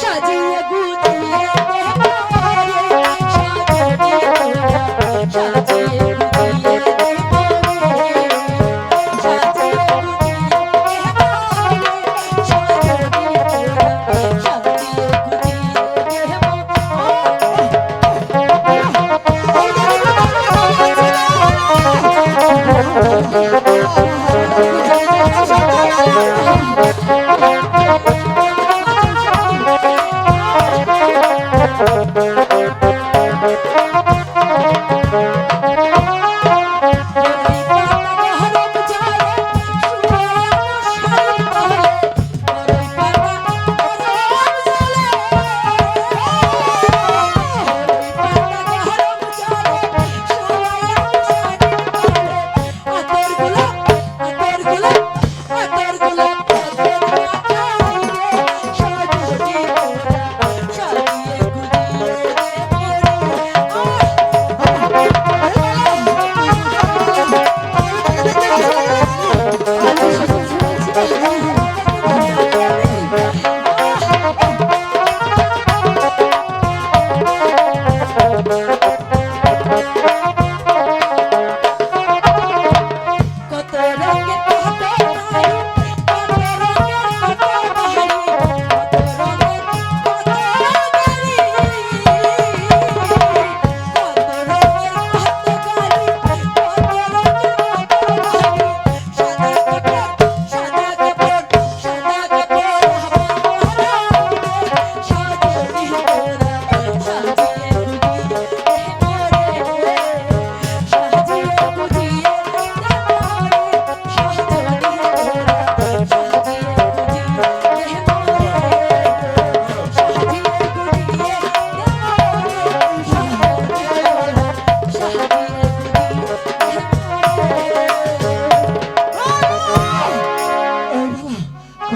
সাজিয়ে গুজিয়ে দেবারে সাজিয়ে সাজিয়ে Música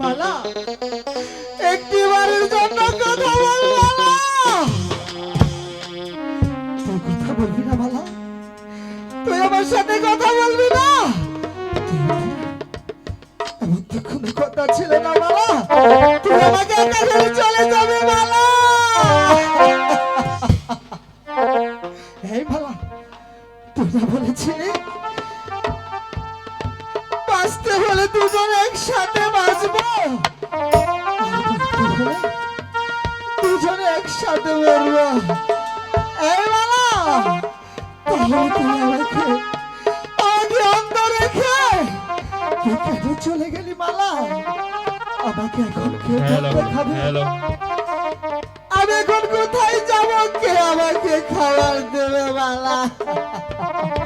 মালা একটি বারের জন্য কথা বল তুই কথা বলবি না মালা তুই আমার সাথে কথা বলবি না? এমন তো কোনো কথা ছিল না মালা তুই আমাকে একা ছেড়ে চলে যাবে মালা এই মালা না বলেছিলি? বাঁচতে হলে দুজন একসাথে বাঁচবো। দুজনে একসাথে মরবো। এই মালা তাহলে তুই আমাকে আমাকে অন্ধ রেখে তুই কেন চলে গেলি মালা। আমাকে এখন খাবে। আমি এখন কোথায় যাব? কে আমাকে খাবার দেবে মালা? Ha ha ha ha ha!